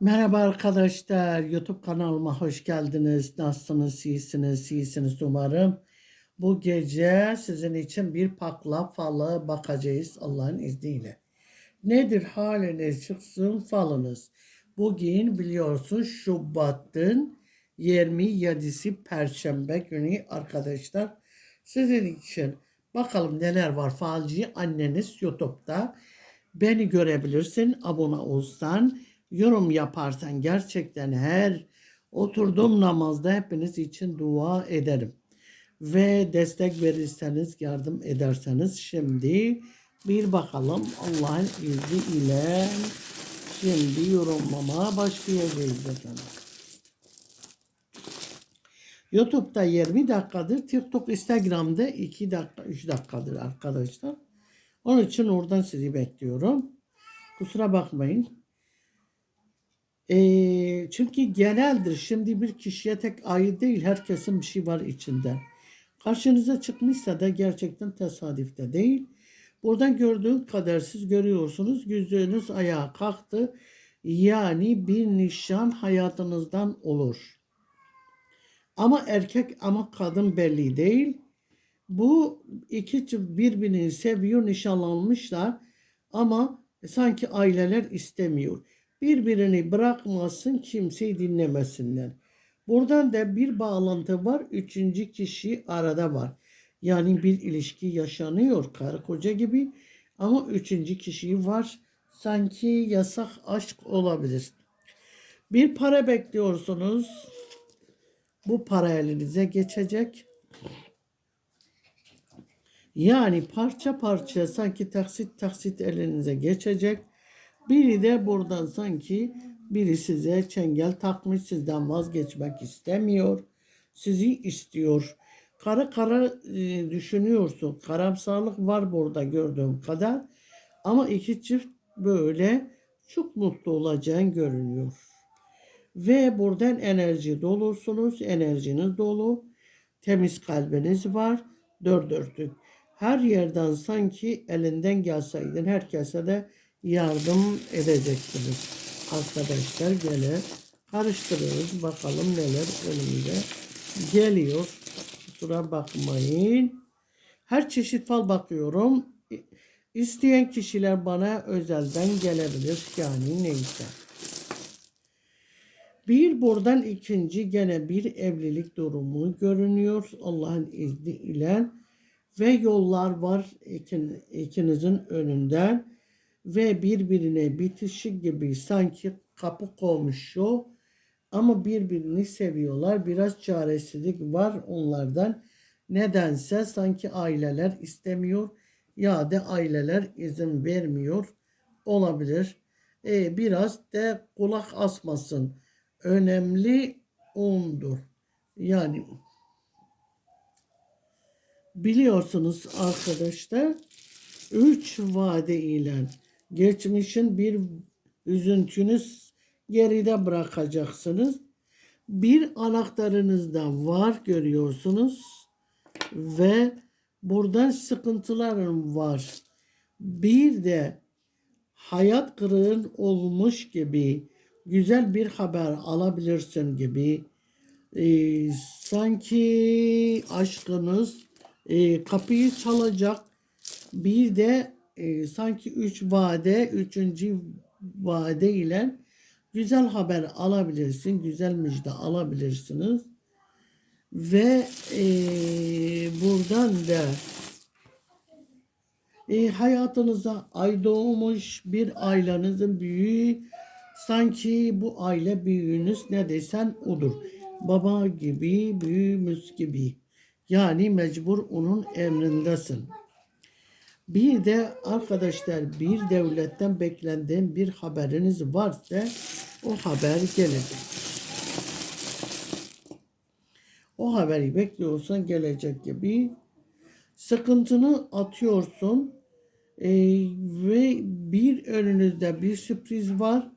Merhaba arkadaşlar, YouTube kanalıma hoş geldiniz. Nasılsınız, iyisiniz, iyisiniz umarım. Bu gece sizin için bir pakla falı bakacağız Allah'ın izniyle. Nedir haliniz çıksın falınız? Bugün biliyorsun Şubat'ın 27'si Perşembe günü arkadaşlar. Sizin için bakalım neler var falcı anneniz YouTube'da. Beni görebilirsin abone olsan yorum yaparsan gerçekten her oturduğum namazda hepiniz için dua ederim. Ve destek verirseniz, yardım ederseniz şimdi bir bakalım Allah'ın izni ile şimdi yorumlama başlayacağız efendim. YouTube'da 20 dakikadır, TikTok, Instagram'da 2 dakika, 3 dakikadır arkadaşlar. Onun için oradan sizi bekliyorum. Kusura bakmayın. Ee, çünkü geneldir. Şimdi bir kişiye tek ait değil. Herkesin bir şey var içinde. Karşınıza çıkmışsa da gerçekten tesadüfte değil. Buradan gördüğün kadar siz görüyorsunuz. Yüzünüz ayağa kalktı. Yani bir nişan hayatınızdan olur. Ama erkek ama kadın belli değil. Bu iki çift birbirini seviyor, nişanlanmışlar ama sanki aileler istemiyor. Birbirini bırakmasın, kimseyi dinlemesinler. Buradan da bir bağlantı var, üçüncü kişi arada var. Yani bir ilişki yaşanıyor karı koca gibi ama üçüncü kişi var. Sanki yasak aşk olabilir. Bir para bekliyorsunuz. Bu para elinize geçecek. Yani parça parça sanki taksit taksit elinize geçecek. Biri de buradan sanki biri size çengel takmış sizden vazgeçmek istemiyor. Sizi istiyor. Kara kara e, düşünüyorsun. Karamsarlık var burada gördüğüm kadar. Ama iki çift böyle çok mutlu olacağın görünüyor. Ve buradan enerji dolusunuz. Enerjiniz dolu. Temiz kalbiniz var. Dört dörtlük. Her yerden sanki elinden gelseydin herkese de yardım edeceksiniz. Arkadaşlar gelir. Karıştırıyoruz. Bakalım neler önümüze geliyor. Kusura bakmayın. Her çeşit fal bakıyorum. İsteyen kişiler bana özelden gelebilir. Yani neyse. Bir buradan ikinci gene bir evlilik durumu görünüyor. Allah'ın izniyle ve yollar var ikin, ikinizin önünden ve birbirine bitişik gibi sanki kapı komşu ama birbirini seviyorlar. Biraz çaresizlik var onlardan. Nedense sanki aileler istemiyor ya da aileler izin vermiyor olabilir. E, biraz da kulak asmasın. Önemli ondur. Yani biliyorsunuz arkadaşlar üç vade ile geçmişin bir üzüntünüz geride bırakacaksınız. Bir anahtarınız da var görüyorsunuz ve buradan sıkıntılarım var. Bir de hayat kırığın olmuş gibi güzel bir haber alabilirsin gibi e, sanki aşkınız e, kapıyı çalacak bir de e, sanki üç vade üçüncü vade ile güzel haber alabilirsin güzel müjde alabilirsiniz ve e, buradan da e, hayatınıza ay doğmuş bir ailenizin büyüğü sanki bu aile büyüğünüz ne desen odur. Baba gibi, büyüğümüz gibi. Yani mecbur onun emrindesin. Bir de arkadaşlar bir devletten beklenen bir haberiniz varsa o haber gelecek. O haberi bekliyorsan gelecek gibi sıkıntını atıyorsun e, ve bir önünüzde bir sürpriz var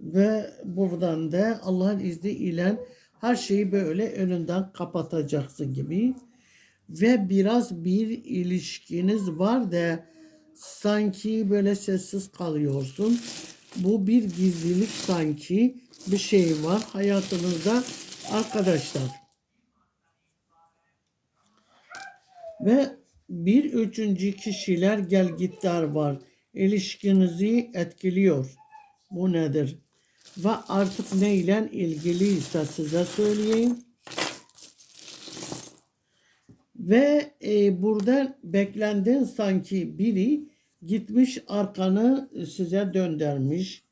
ve buradan da Allah'ın izniyle her şeyi böyle önünden kapatacaksın gibi ve biraz bir ilişkiniz var da sanki böyle sessiz kalıyorsun. Bu bir gizlilik sanki bir şey var hayatınızda arkadaşlar. Ve bir üçüncü kişiler gelgitler var. İlişkinizi etkiliyor. Bu nedir? Ve artık neyle ilgiliyse size söyleyeyim. Ve e, burada beklenden sanki biri gitmiş arkanı size döndürmüş.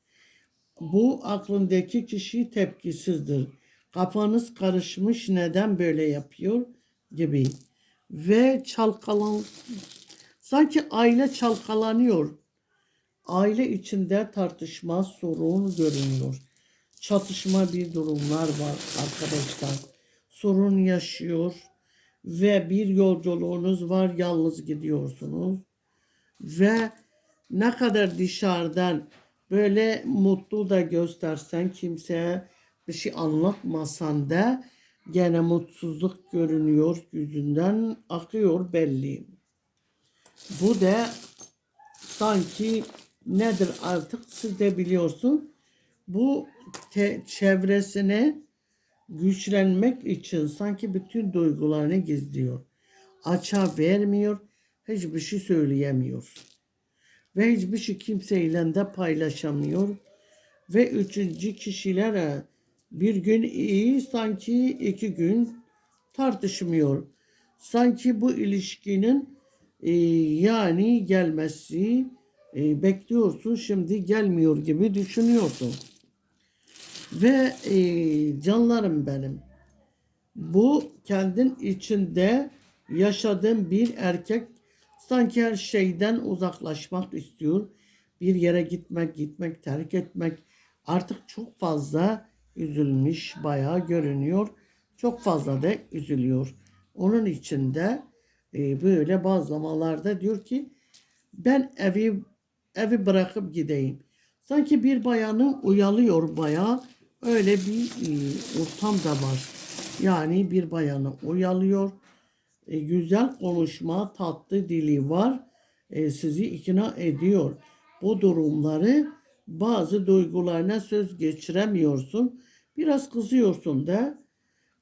Bu aklındaki kişi tepkisizdir. Kafanız karışmış neden böyle yapıyor gibi. Ve çalkalan sanki aile çalkalanıyor. Aile içinde tartışma, sorun görünüyor. Çatışma bir durumlar var arkadaşlar. Sorun yaşıyor ve bir yolculuğunuz var yalnız gidiyorsunuz ve ne kadar dışarıdan böyle mutlu da göstersen kimseye bir şey anlatmasan da gene mutsuzluk görünüyor yüzünden akıyor belli. Bu da sanki nedir artık siz de biliyorsun. Bu te- çevresine güçlenmek için sanki bütün duygularını gizliyor. Açığa vermiyor, hiçbir şey söyleyemiyor. Ve hiçbir şey kimseyle de paylaşamıyor. Ve üçüncü kişilere bir gün iyi sanki iki gün tartışmıyor. Sanki bu ilişkinin e, yani gelmesi e, bekliyorsun şimdi gelmiyor gibi düşünüyorsun. Ve e, canlarım benim. Bu kendin içinde yaşadığın bir erkek sanki her şeyden uzaklaşmak istiyor. Bir yere gitmek, gitmek, terk etmek. Artık çok fazla üzülmüş, bayağı görünüyor. Çok fazla da üzülüyor. Onun içinde e, böyle bazı zamanlarda diyor ki ben evi evi bırakıp gideyim. Sanki bir bayanı uyalıyor bayağı. Öyle bir e, ortam da var. Yani bir bayanı uyalıyor. E, güzel konuşma, tatlı dili var. E, sizi ikna ediyor. Bu durumları bazı duygularına söz geçiremiyorsun. Biraz kızıyorsun da.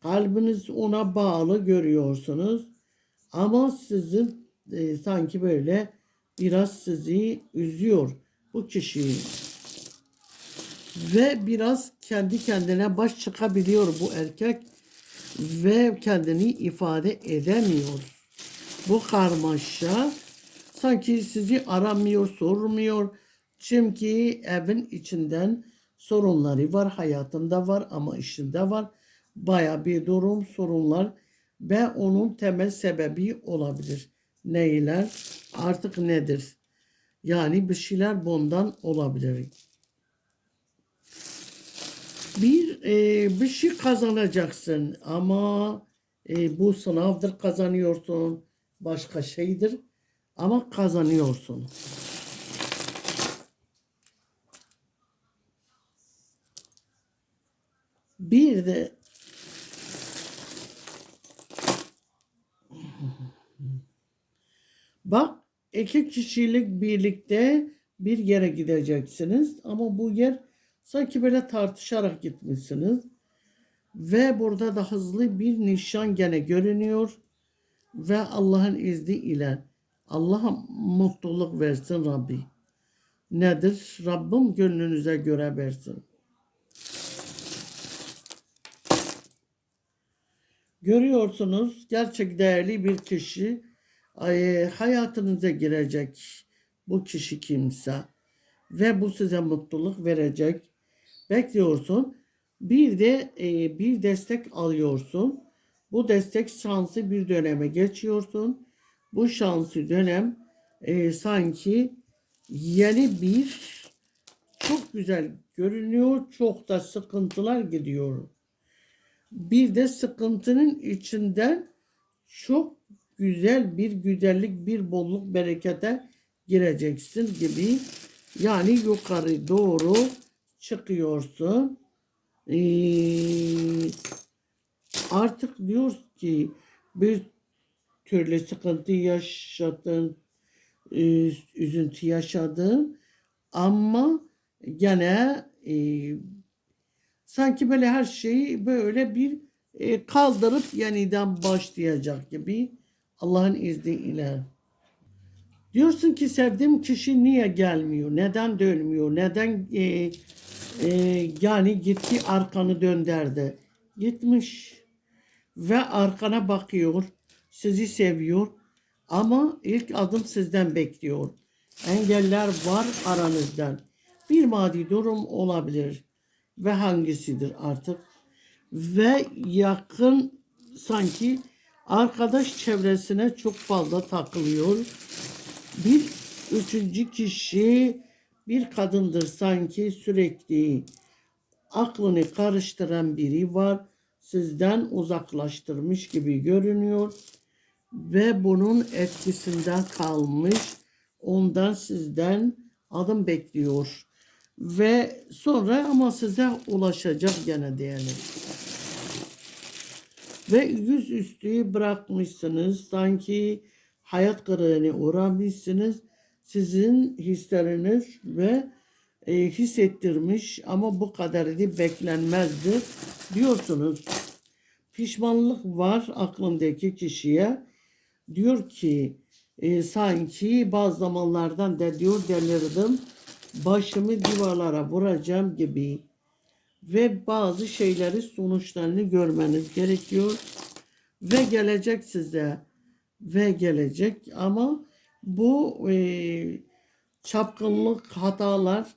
Kalbiniz ona bağlı görüyorsunuz. Ama sizin e, sanki böyle biraz sizi üzüyor bu kişiyi. Ve biraz kendi kendine baş çıkabiliyor bu erkek ve kendini ifade edemiyor. Bu karmaşa sanki sizi aramıyor, sormuyor. Çünkü evin içinden sorunları var, hayatında var ama işinde var. Baya bir durum, sorunlar ve onun temel sebebi olabilir. Neyler? Artık nedir? Yani bir şeyler bundan olabilir. Bir e, bir şey kazanacaksın ama e, bu sınavdır kazanıyorsun. Başka şeydir ama kazanıyorsun. Bir de Bak iki kişilik birlikte bir yere gideceksiniz ama bu yer sanki böyle tartışarak gitmişsiniz. Ve burada da hızlı bir nişan gene görünüyor. Ve Allah'ın izni ile Allah'a mutluluk versin Rabbi. Nedir? Rabbim gönlünüze göre versin. Görüyorsunuz gerçek değerli bir kişi ay, hayatınıza girecek bu kişi kimse ve bu size mutluluk verecek. Bekliyorsun. Bir de e, bir destek alıyorsun. Bu destek şansı bir döneme geçiyorsun. Bu şansı dönem e, sanki yeni bir çok güzel görünüyor. Çok da sıkıntılar gidiyor. Bir de sıkıntının içinden çok güzel bir güzellik, bir bolluk, berekete gireceksin gibi. Yani yukarı doğru çıkıyorsun. Ee, artık diyor ki bir türlü sıkıntı yaşadın, e, üzüntü yaşadın ama gene e, sanki böyle her şeyi böyle bir e, kaldırıp yeniden başlayacak gibi Allah'ın izniyle. Diyorsun ki sevdiğim kişi niye gelmiyor? Neden dönmüyor? Neden e, e, yani gitti arkanı dönderdi? Gitmiş ve arkana bakıyor. Sizi seviyor. Ama ilk adım sizden bekliyor. Engeller var aranızdan. Bir maddi durum olabilir. Ve hangisidir artık? Ve yakın sanki arkadaş çevresine çok fazla takılıyor. Bir üçüncü kişi bir kadındır sanki sürekli aklını karıştıran biri var. Sizden uzaklaştırmış gibi görünüyor ve bunun etkisinden kalmış. Ondan sizden adım bekliyor. Ve sonra ama size ulaşacak gene diyelim. Ve yüzüstü bırakmışsınız. Sanki hayat kırığına uğramışsınız. Sizin hisleriniz ve e, hissettirmiş ama bu kadarı beklenmezdi diyorsunuz. Pişmanlık var aklındaki kişiye. Diyor ki e, sanki bazı zamanlardan da diyor delirdim. Başımı duvarlara vuracağım gibi ve bazı şeyleri sonuçlarını görmeniz gerekiyor ve gelecek size ve gelecek ama bu e, çapkınlık hatalar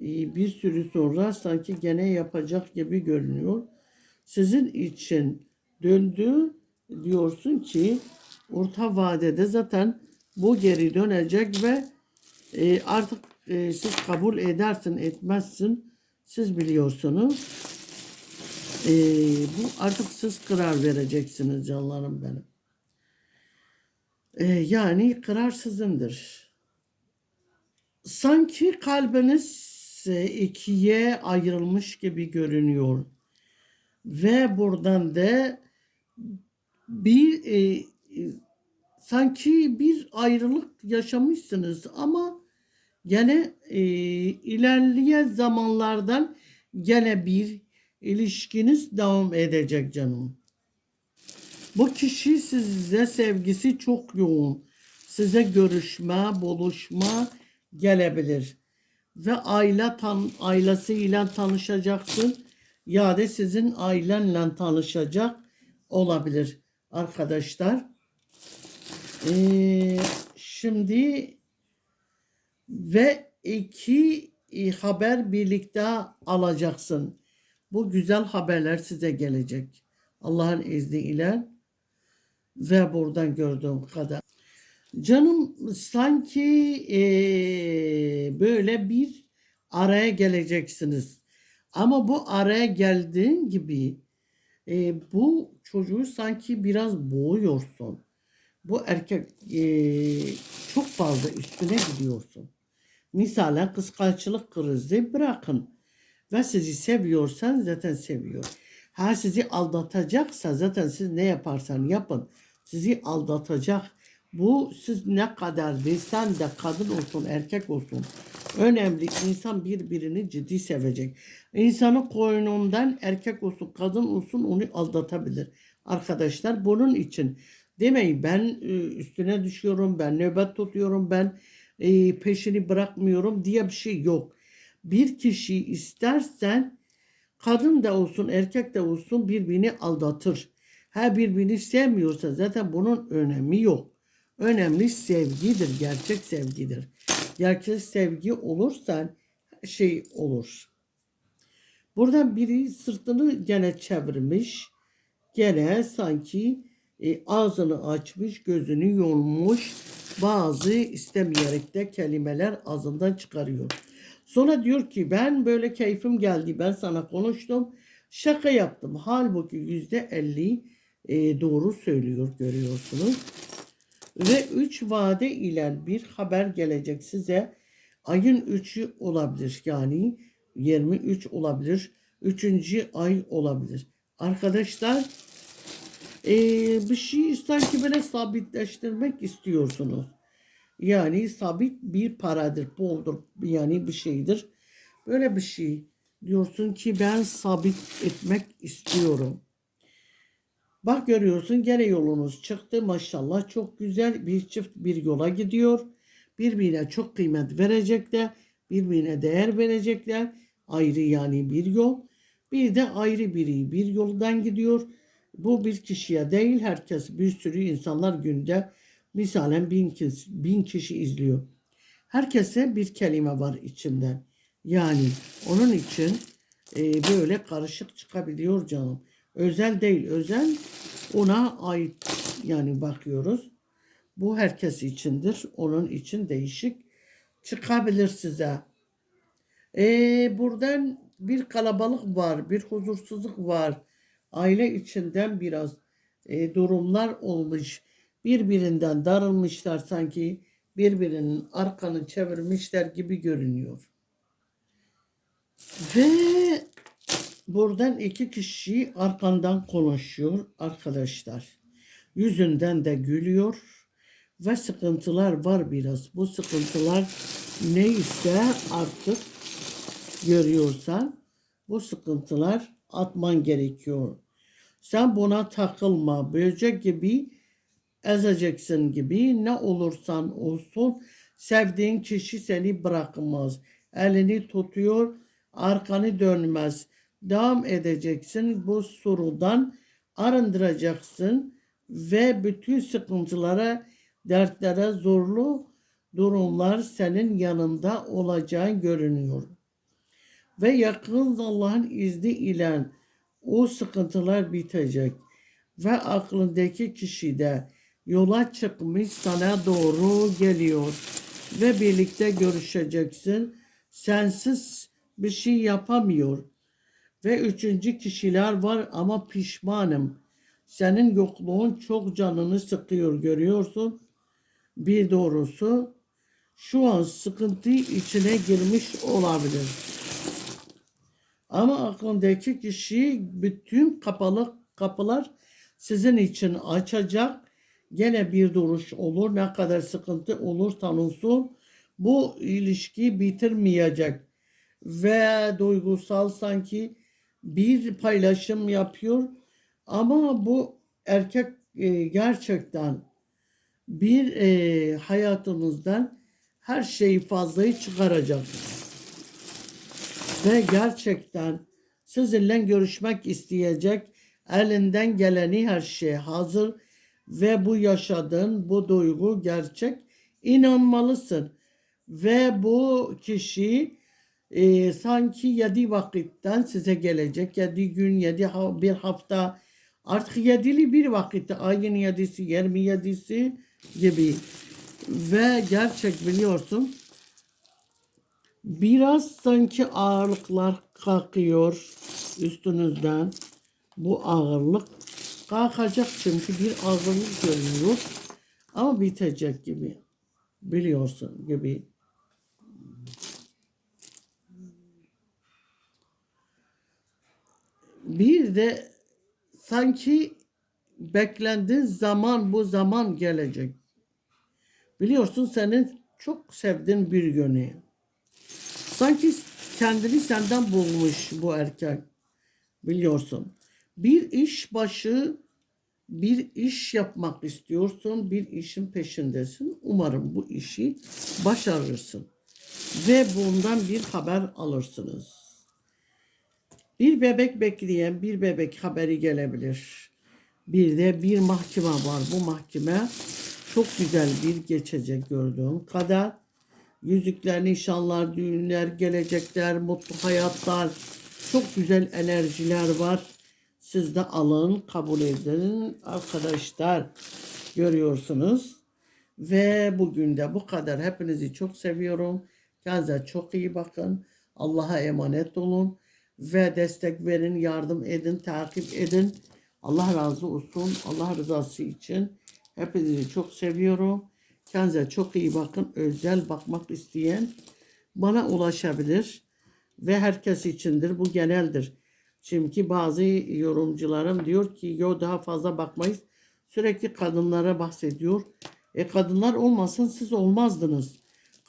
e, bir sürü sonra sanki gene yapacak gibi görünüyor. Sizin için döndü diyorsun ki orta vadede zaten bu geri dönecek ve e, artık e, siz kabul edersin etmezsin siz biliyorsunuz. E, bu artık siz karar vereceksiniz canlarım benim. E, yani karar sizindir. Sanki kalbiniz e, ikiye ayrılmış gibi görünüyor. Ve buradan da bir e, e, sanki bir ayrılık yaşamışsınız ama gene e, ilerleyen zamanlardan gene bir ilişkiniz devam edecek canım. Bu kişi size sevgisi çok yoğun. Size görüşme, buluşma gelebilir. Ve aile tan ailesiyle tanışacaksın. Ya da sizin ailenle tanışacak olabilir arkadaşlar. Ee, şimdi ve iki e, haber birlikte alacaksın. Bu güzel haberler size gelecek. Allah'ın izniyle ve buradan gördüğüm kadar. Canım sanki e, böyle bir araya geleceksiniz. Ama bu araya geldiğin gibi e, bu çocuğu sanki biraz boğuyorsun. Bu erkek e, çok fazla üstüne gidiyorsun. Misalen kıskançlık krizi bırakın. Ve sizi seviyorsan zaten seviyor. Ha sizi aldatacaksa zaten siz ne yaparsan yapın. Sizi aldatacak. Bu siz ne kadar sen de kadın olsun erkek olsun. Önemli insan birbirini ciddi sevecek. İnsanın koynundan erkek olsun kadın olsun onu aldatabilir. Arkadaşlar bunun için demeyin ben e, üstüne düşüyorum ben nöbet tutuyorum ben e, peşini bırakmıyorum diye bir şey yok. Bir kişi istersen kadın da olsun erkek de olsun birbirini aldatır. Ha birbirini sevmiyorsa zaten bunun önemi yok. Önemli sevgidir, gerçek sevgidir. Gerçek sevgi olursa şey olur. Buradan biri sırtını gene çevirmiş. Gene sanki e, ağzını açmış, gözünü yummuş. Bazı istemeyerek de kelimeler ağzından çıkarıyor. Sonra diyor ki ben böyle keyfim geldi ben sana konuştum. Şaka yaptım. Halbuki yüzde elli e, doğru söylüyor görüyorsunuz. Ve üç vade ile bir haber gelecek size. Ayın üçü olabilir yani 23 olabilir. Üçüncü ay olabilir. Arkadaşlar e, bir şey sanki böyle sabitleştirmek istiyorsunuz. Yani sabit bir paradır, boldur yani bir şeydir. Böyle bir şey. Diyorsun ki ben sabit etmek istiyorum. Bak görüyorsun gene yolunuz çıktı. Maşallah çok güzel bir çift bir yola gidiyor. Birbirine çok kıymet verecekler. Birbirine değer verecekler. Ayrı yani bir yol. Bir de ayrı biri bir yoldan gidiyor. Bu bir kişiye değil herkes bir sürü insanlar günde misalen bin kişi, bin kişi izliyor. Herkese bir kelime var içinde. Yani onun için e, böyle karışık çıkabiliyor canım. Özel değil özel ona ait yani bakıyoruz. Bu herkes içindir. Onun için değişik çıkabilir size. E, buradan bir kalabalık var, bir huzursuzluk var. Aile içinden biraz e, durumlar olmuş. Birbirinden darılmışlar sanki birbirinin arkanı çevirmişler gibi görünüyor. Ve buradan iki kişi arkandan konuşuyor arkadaşlar. Yüzünden de gülüyor ve sıkıntılar var biraz. Bu sıkıntılar neyse artık görüyorsan bu sıkıntılar atman gerekiyor. Sen buna takılma. Böcek gibi ezeceksin gibi ne olursan olsun sevdiğin kişi seni bırakmaz. Elini tutuyor, arkanı dönmez. Devam edeceksin bu sorudan arındıracaksın ve bütün sıkıntılara, dertlere, zorlu durumlar senin yanında olacağı görünüyor. Ve yakın Allah'ın izni ile o sıkıntılar bitecek ve aklındaki kişi de yola çıkmış sana doğru geliyor ve birlikte görüşeceksin. Sensiz bir şey yapamıyor. Ve üçüncü kişiler var ama pişmanım. Senin yokluğun çok canını sıkıyor görüyorsun. Bir doğrusu şu an sıkıntı içine girmiş olabilir. Ama aklındaki kişi bütün kapalı kapılar sizin için açacak. Gene bir duruş olur. Ne kadar sıkıntı olursan olsun bu ilişki bitirmeyecek. Ve duygusal sanki bir paylaşım yapıyor. Ama bu erkek e, gerçekten bir e, hayatınızdan her şeyi fazlayı çıkaracak. Ve gerçekten sizinle görüşmek isteyecek elinden geleni her şey hazır. Ve bu yaşadığın bu duygu gerçek. İnanmalısın. Ve bu kişi e, sanki yedi vakitten size gelecek yedi gün yedi ha- bir hafta artık yedili bir vakitte ayın yedisi yirmi yedisi gibi ve gerçek biliyorsun Biraz sanki ağırlıklar kalkıyor üstünüzden. Bu ağırlık kalkacak çünkü bir ağırlık görünüyor. Ama bitecek gibi. Biliyorsun gibi. Bir de sanki beklendiğin zaman bu zaman gelecek. Biliyorsun senin çok sevdiğin bir yönü. Sanki kendini senden bulmuş bu erkek. Biliyorsun. Bir iş başı bir iş yapmak istiyorsun. Bir işin peşindesin. Umarım bu işi başarırsın. Ve bundan bir haber alırsınız. Bir bebek bekleyen bir bebek haberi gelebilir. Bir de bir mahkeme var. Bu mahkeme çok güzel bir geçecek gördüğüm kadar. Yüzükler, nişanlar, düğünler, gelecekler, mutlu hayatlar. Çok güzel enerjiler var. Siz de alın, kabul edin arkadaşlar. Görüyorsunuz. Ve bugün de bu kadar. Hepinizi çok seviyorum. Kendinize çok iyi bakın. Allah'a emanet olun. Ve destek verin, yardım edin, takip edin. Allah razı olsun. Allah rızası için. Hepinizi çok seviyorum. Kendinize çok iyi bakın. Özel bakmak isteyen bana ulaşabilir. Ve herkes içindir. Bu geneldir. Çünkü bazı yorumcularım diyor ki yo daha fazla bakmayız. Sürekli kadınlara bahsediyor. E kadınlar olmasın siz olmazdınız.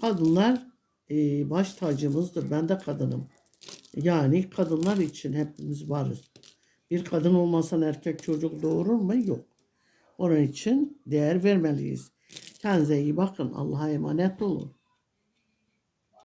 Kadınlar e, baş tacımızdır. Ben de kadınım. Yani kadınlar için hepimiz varız. Bir kadın olmasan erkek çocuk doğurur mu? Yok. Onun için değer vermeliyiz. Kendinize iyi bakın. Allah'a emanet olun.